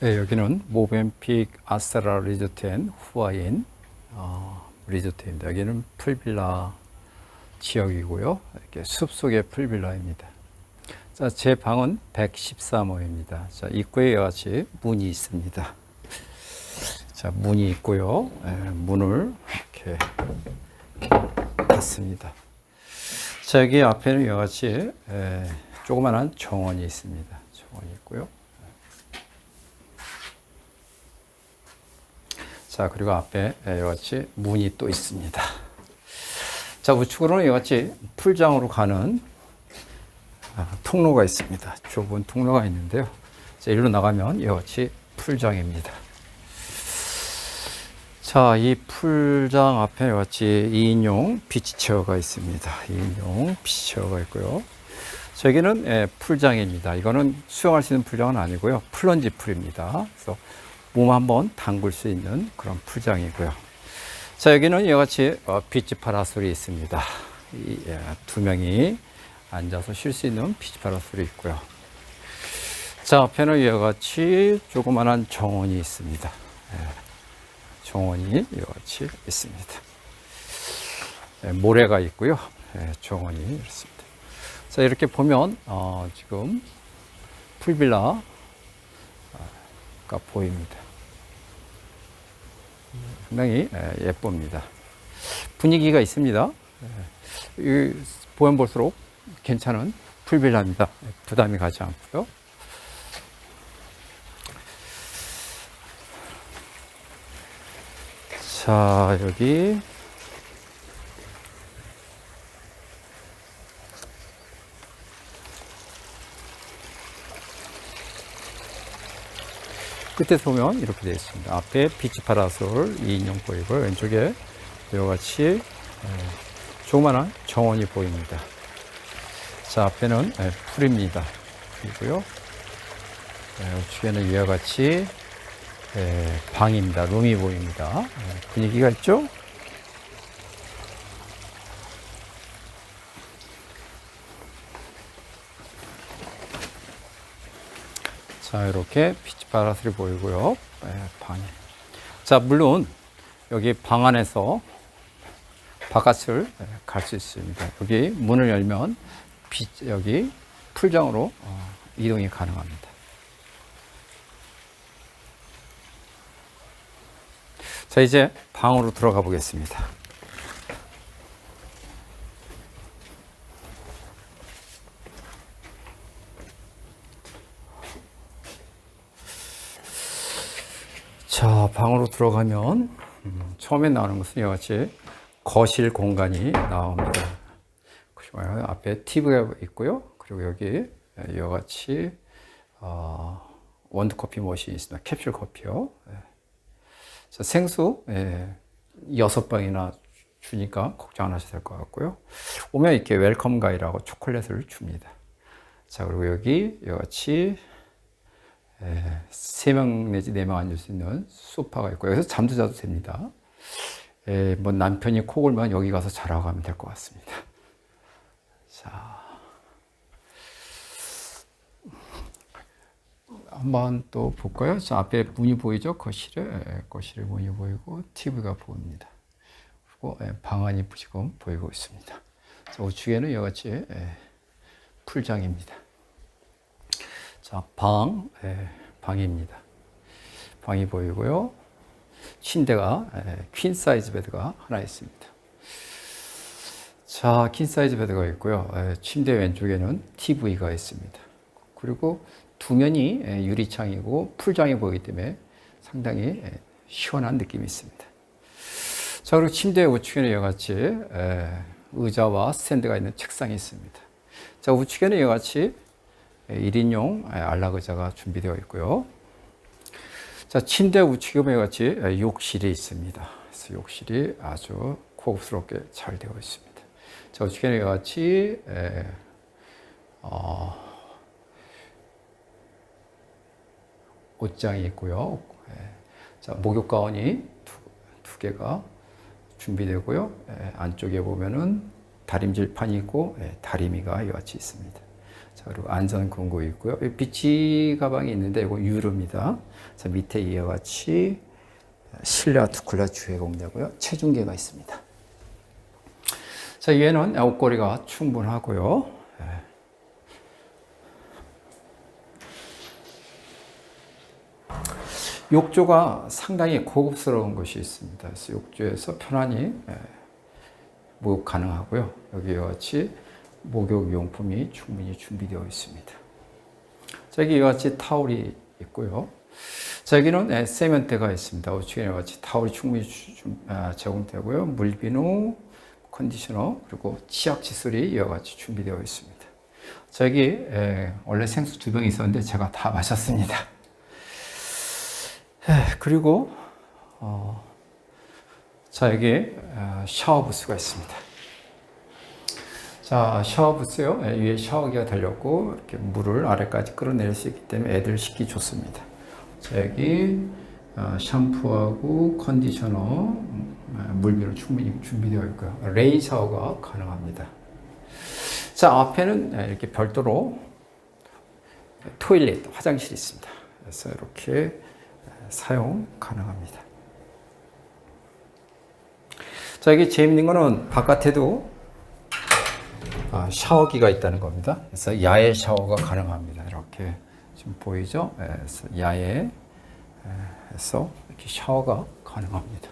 네, 여기는 모벤픽 아스트라 리조트 앤 후아인 어, 리조트입니다. 여기는 풀빌라 지역이고요. 이렇게 숲속의 풀빌라입니다. 자, 제 방은 113호입니다. 자, 입구에 같이 문이 있습니다. 자, 문이 있고요. 예, 문을 이렇게 닫습니다. 자, 여기 앞에는 이와 같이 예, 조그만한 정원이 있습니다. 정원이 있고요. 자, 그리고 앞에 이와 같이 문이 또 있습니다. 자, 우측으로는 이와 같이 풀장으로 가는 아, 통로가 있습니다. 좁은 통로가 있는데요. 자, 일로 나가면 이와 같이 풀장입니다. 자, 이 풀장 앞에 이와 같이 2인용 비치체어가 있습니다. 2인용 비치체어가 있고요. 저기는 예, 풀장입니다. 이거는 수영할 수 있는 풀장은 아니고요. 플런지 풀입니다. 그래서 몸 한번 담글 수 있는 그런 풀장이고요. 자, 여기는 이와 같이 어, 비치 파라솔이 있습니다. 이, 예, 두 명이 앉아서 쉴 수 있는 비치 파라솔이 있고요. 자, 앞에는 이와 같이 조그만한 정원이 있습니다. 예, 정원이 이와 같이 있습니다. 예, 모래가 있고요. 예, 정원이 이렇습니다. 자, 이렇게 보면 어, 지금 풀빌라가 보입니다. 상당히 예, 예쁩니다. 분위기가 있습니다. 예, 이 보면 볼수록 괜찮은 풀빌라입니다. 부담이 가지 않고요. 자, 여기 끝에서 보면 이렇게 되어 있습니다. 앞에 비치 파라솔 2인용 보이고요. 왼쪽에 이와 같이 에, 조그만한 정원이 보입니다. 자, 앞에는 에, 풀입니다. 풀이고요. 에, 우측에는 이와 같이 에, 방입니다. 룸이 보입니다. 에, 분위기가 있죠? 자, 이렇게 피치 파라솔이 보이고요. 네, 방에. 자, 물론 여기 방 안에서 바깥을 갈 수 있습니다. 여기 문을 열면 빛, 여기 풀장으로 어, 이동이 가능합니다. 자, 이제 방으로 들어가 보겠습니다. 자, 방으로 들어가면 음, 처음에 나오는 것은 이와 같이 거실 공간이 나옵니다. 그리고 앞에 TV가 있고요. 그리고 여기 이와 같이 어, 원두 커피 머신이 있습니다. 캡슐 커피요. 예. 자, 생수 예, 여섯 방이나 주니까 걱정 안 하셔도 될 것 같고요. 오면 이렇게 웰컴 가이라고 초콜릿을 줍니다. 자, 그리고 여기 이와 같이 세명 내지 네 명 앉을 수 있는 소파가 있고 여기서 잠도 자도 됩니다. 에, 뭐 남편이 코 골면 여기 가서 자라고 하면 될 것 같습니다. 자, 한번 또 볼까요? 자, 앞에 문이 보이죠? 거실에 에, 거실에 문이 보이고 TV가 보입니다. 그리고 에, 방안이 지금 보이고 있습니다. 자, 우측에는 이와 같이 에, 풀장입니다. 자, 방, 예, 방입니다. 방이 보이고요. 침대가, 예, 퀸 사이즈 베드가 하나 있습니다. 자, 퀸 사이즈 베드가 있고요. 예, 침대 왼쪽에는 TV가 있습니다. 그리고 두 면이 예, 유리창이고 풀장이 보이기 때문에 상당히 예, 시원한 느낌이 있습니다. 자, 그리고 침대 우측에는 이와 같이 예, 의자와 스탠드가 있는 책상이 있습니다. 자, 우측에는 이와 같이 1인용 안락 의자가 준비되어 있고요. 자, 침대 우측에 같이 욕실이 있습니다. 그래서 욕실이 아주 고급스럽게 잘 되어 있습니다. 자, 우측에는 같이 에, 어, 옷장이 있고요. 에, 자, 목욕 가운이 두, 두 개가 준비되고요. 에, 안쪽에 보면은 다림질판이 있고 에, 다리미가 이와 같이 있습니다. 자, 그리고 안전 공구 있고요. 비치 가방이 있는데 이거 유로입니다. 자, 밑에 이와 같이 실내와 투쿨러 주해공되고요. 체중계가 있습니다. 자, 얘는 옷걸이가 충분하고요. 예. 욕조가 상당히 고급스러운 것이 있습니다. 그래서 욕조에서 편안히 예, 목욕 가능하고요. 여기와 같이 목욕 용품이 충분히 준비되어 있습니다. 자, 여기 같이 타올이 있고요. 자, 여기는 예, 세면대가 있습니다. 우측에 같이 타올이 충분히 아, 제공되고요. 물비누, 컨디셔너, 그리고 치약 칫솔이 이와 같이 준비되어 있습니다. 자, 여기 예, 원래 생수 두 병이 있었는데 제가 다 마셨습니다. 에, 그리고 어, 자 여기 어, 샤워 부스가 있습니다. 자 샤워 부스요 예, 위에 샤워기가 달렸고 이렇게 물을 아래까지 끌어내릴 수 있기 때문에 애들 씻기 좋습니다. 자 여기 어, 샴푸하고 컨디셔너 음, 아, 물비로 충분히 준비되어 있고요. 레인 샤워가 가능합니다. 자 앞에는 예, 이렇게 별도로 토일렛 화장실이 있습니다. 그래서 이렇게 사용 가능합니다. 자, 여기 재밌는 거는 바깥에도 아, 샤워기가 있다는 겁니다. 그래서 야외 샤워가 가능합니다. 이렇게 지금 보이죠? 예, 야외에서 이렇게 샤워가 가능합니다.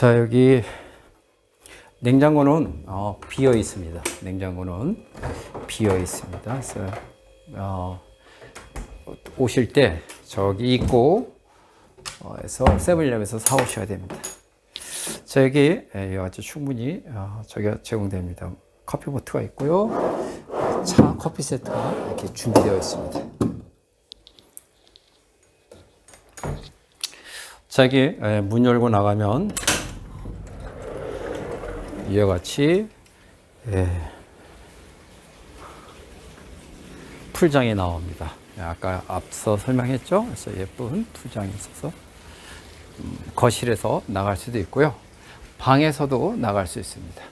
자, 여기 냉장고는 어, 비어 있습니다. 냉장고는 비어 있습니다. 그래서 어, 오실 때 저기 있고 어, 해서 세븐일레븐에서 사 오셔야 됩니다. 자, 여기 예, 이와 같이 충분히 어, 저기가 제공됩니다. 커피 보트가 있고요. 차 커피 세트가 이렇게 준비되어 있습니다. 자, 여기 예, 문 열고 나가면 이와 같이 예, 풀장이 나옵니다. 예, 아까 앞서 설명했죠. 그래서 예쁜 풀장이 있어서 음, 거실에서 나갈 수도 있고요. 방에서도 나갈 수 있습니다.